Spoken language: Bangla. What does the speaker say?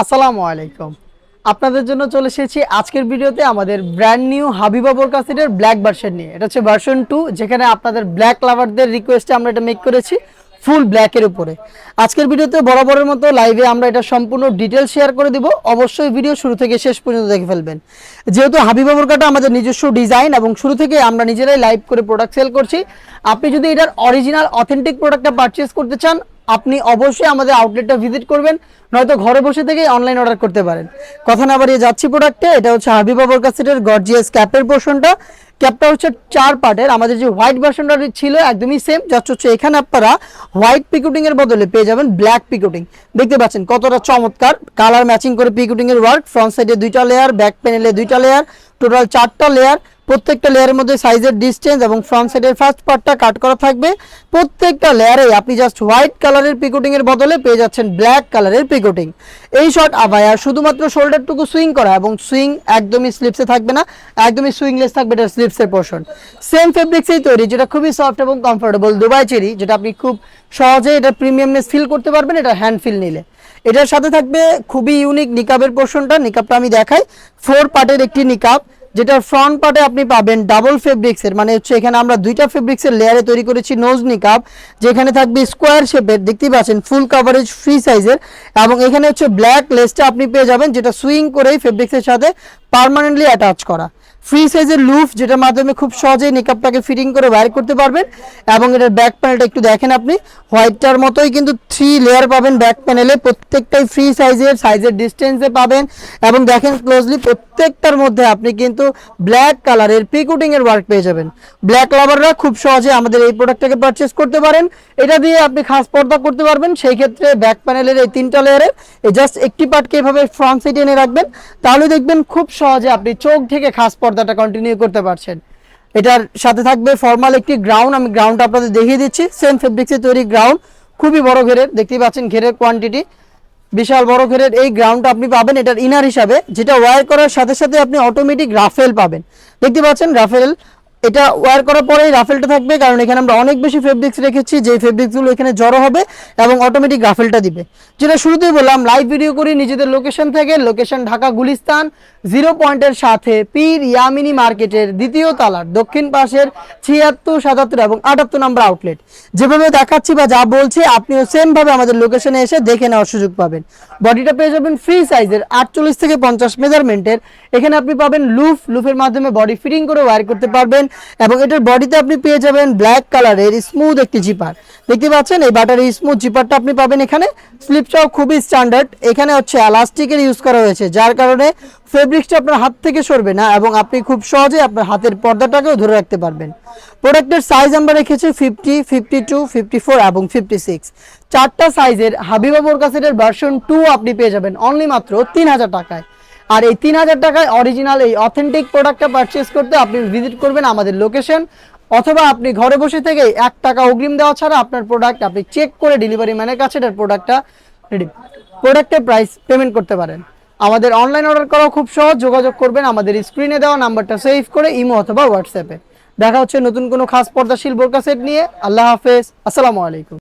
আসসালামু আলাইকুম। আপনাদের জন্য চলে এসেছি আজকের ভিডিওতে আমাদের ব্র্যান্ড নিউ হাবিবা বোরকা ব্ল্যাক ভার্সন নিয়ে। এটা হচ্ছে ভার্সন টু যেখানে আপনাদের ব্ল্যাক লাভারদের রিকোয়েস্টে আমরা এটা মেক করেছি। ফুল ব্ল্যাকের উপরে। আজকের ভিডিওতে বরাবরের মতো লাইভে আমরা এটা সম্পূর্ণ ডিটেল শেয়ার করে দিব। অবশ্যই ভিডিও শুরু থেকে শেষ পর্যন্ত দেখে ফেলবেন। যেহেতু হাবিবা বোরকাটা আমাদের নিজস্ব ডিজাইন এবং শুরু থেকে আমরা নিজেরাই লাইভ করে প্রোডাক্ট সেল করছি, আপনি যদি এটার অরিজিনাল অথেন্টিক প্রোডাক্টটা পারচেস করতে চান, আপনি অবশ্যই আমাদের আউটলেটটা ভিজিট করবেন, নয়তো ঘরে বসে থেকে অনলাইন অর্ডার করতে পারেন। কথা না বাড়িয়ে যাচ্ছি প্রোডাক্টে এটা হচ্ছে হাবিবা বোরকা সেটের গর্জিয়াস ক্যাপের পোর্শনটা ক্যাপটা হচ্ছে চার পার্টের। আমাদের যে হোয়াইট ভার্সনটা ছিল একদমই সেম জাস্ট হচ্ছে এখানে আপনারা হোয়াইট পিকুটিং এর বদলে পেয়ে যাবেন ব্ল্যাক পিকুটিং দেখতে পাচ্ছেন কতটা চমৎকার। কালার ম্যাচিং করে পিকুটিং এর ওয়ার্ক ফ্রন্ট সাইডে দুইটা লেয়ার ব্যাক প্যানেলে দুইটা লেয়ার টোটাল চারটা লেয়ার প্রত্যেকটা লেয়ারের মধ্যে সাইজের ডিস্টেন্স এবং ফ্রন্ট সাইডের ফার্স্ট পার্টটা কাট করা থাকবে। প্রত্যেকটা লেয়ারে আপনি জাস্ট হোয়াইট কালারের পিকোটিং এর বদলে পেয়ে যাচ্ছেন ব্ল্যাক কালারের পিকোটিং এই শর্ট আবায়া শুধুমাত্র শোল্ডারটুকু সুইং করা এবং সুইং একদমই স্লিপসে থাকবে না, একদমই সুইংলেস থাকবে এটা স্লিপসের পোর্শন সেম ফেব্রিক্সেই তৈরি, যেটা খুবই সফট এবং কমফোর্টেবল দুবাই চেরি যেটা আপনি খুব সহজে এটা প্রিমিয়ামনেস ফিল করতে পারবেন, এটা হ্যান্ড ফিল নিলে। এটার সাথে থাকবে খুবই ইউনিক নিকাবের পোর্শনটা নিকাবটা আমি দেখাই। ফোর পার্টের একটি নিকাব যেটার ফ্রন্ট পার্টে আপনি পাবেন ডাবল ফেব্রিক্সের মানে হচ্ছে এখানে আমরা দুইটা ফেব্রিক্সের লেয়ারে তৈরি করেছি নোজ নিকাব যেখানে থাকবে স্কোয়ার শেপের দেখতেই পাচ্ছেন ফুল কাভারেজ ফ্রি সাইজের এবং এখানে হচ্ছে ব্ল্যাক লেসটা আপনি পেয়ে যাবেন, যেটা সুইং করেই ফেব্রিক্সের সাথে পার্মানেন্টলি অ্যাটাচ করা। ফ্রি সাইজের লুফ যেটার মাধ্যমে খুব সহজেই নিকাবটাকে ফিটিং করে বাইর করতে পারবেন এবং এটার ব্যাক প্যানেলটা একটু দেখেন আপনি। হোয়াইটটার মতোই কিন্তু থ্রি লেয়ার পাবেন ব্যাক প্যানেলে প্রত্যেকটাই ফ্রি সাইজের সাইজের ডিস্টেন্সে পাবেন। এবং দেখেন ক্লোজলি প্রত্যেকটার মধ্যে আপনি কিন্তু ব্ল্যাক কালারের পিকুটিং এর ওয়ার্ক পেয়ে যাবেন। ব্ল্যাক লাভাররা খুব সহজে আমাদের এই প্রোডাক্টটাকে পারচেস করতে পারেন। এটা দিয়ে আপনি খাস পর্দা করতে পারবেন। সেই ক্ষেত্রে ব্যাক প্যানেলের এই তিনটা লেয়ারের এই জাস্ট একটি পার্টকে এভাবে ফ্রন্ট সাইডে এনে রাখবেন। তাহলে দেখবেন খুব সহজে আপনি চোখ থেকে খাস পর্দাটা কন্টিনিউ করতে পারছেন। এটার সাথে থাকবে ফর্মাল একটি গ্রাউন্ড আমি গ্রাউন্ডটা আপনাদের দেখিয়ে দিচ্ছি। সেম ফেব্রিক্সে তৈরি গ্রাউন্ড খুবই বড় ঘেরের, দেখতেই পাচ্ছেন ঘেরের কোয়ান্টিটি বিশাল বড় ঘেরের এই গ্রাউন্ডটা আপনি পাবেন এটার ইনার হিসাবে, যেটা ওয়ার করার সাথে সাথে আপনি অটোমেটিক রাফেল পাবেন। দেখতে পাচ্ছেন রাফেল এটা ওয়্যার করার পরেই রাফেলটা থাকবে, কারণ এখানে আমরা অনেক বেশি ফেব্রিক্স রেখেছি যে ফেব্রিক্সগুলো এখানে জড়ো হবে এবং অটোমেটিক রাফেলটা দিবে। যেটা শুরুতেই বললাম লাইভ ভিডিও করি, নিজেদের লোকেশন থেকে লোকেশন ঢাকা গুলিস্তান জিরো পয়েন্টের সাথে পীর ইয়ামিনি মার্কেটের দ্বিতীয় তালার, দক্ষিণ পাশের ছিয়াত্তর, সাতাত্তর এবং আটাত্তর নম্বর আউটলেট যেভাবে দেখাচ্ছি বা যা বলছি, আপনিও সেমভাবে আমাদের লোকেশনে এসে দেখে নেওয়ার সুযোগ পাবেন। বডিটা পেয়ে যাবেন ফ্রি সাইজের আটচল্লিশ থেকে পঞ্চাশ মেজারমেন্টের এখানে আপনি পাবেন লুফ লুফের মাধ্যমে বডি ফিটিং করে ওয়্যার করতে পারবেন। এবং এটার বডিতে আপনি পেয়ে যাবেন ব্ল্যাক কালারের স্মুথ একটি জিপার দেখতে পাচ্ছেন? এই বাটার স্মুথ জিপারটা আপনি পাবেন এখানে। স্লিপটাও খুবই স্ট্যান্ডার্ড এখানে হচ্ছে এলাস্টিকের ইউজ করা হয়েছে, যার কারণে ফেব্রিক্সটা আপনার হাত থেকে সরবে না এবং আপনি খুব সহজে আপনার হাতের পর্দাটাকেও ধরে রাখতে পারবেন। প্রোডাক্টের সাইজ আমরা রেখেছি fifty fifty two fifty four এবং ফিফটি সিক্স চারটা সাইজের হাবিবা বোরকাসেটের ভার্সন টু আপনি পেয়ে যাবেন অনলি মাত্র তিন হাজার টাকায়। আর এই তিন হাজার টাকায় অরিজিনাল এই অথেন্টিক প্রোডাক্টটা পারচেস করতে আপনি ভিজিট করবেন আমাদের লোকেশন অথবা আপনি ঘরে বসে থেকে এক টাকা অগ্রিম দেওয়া ছাড়া আপনার প্রোডাক্ট আপনি চেক করে ডেলিভারি ম্যানের কাছে এটার প্রোডাক্টটা রেডি প্রোডাক্টের প্রাইস পেমেন্ট করতে পারেন। আমাদের অনলাইন অর্ডার করাও খুব সহজ, যোগাযোগ করবেন আমাদের স্ক্রিনে দেওয়া নাম্বারটা সেভ করে ইমো অথবা হোয়াটসঅ্যাপে দেখা হচ্ছে নতুন কোনো খাস পর্দাশীল বোরকা সেট নিয়ে। আল্লাহ হাফেজ, আসসালামু আলাইকুম।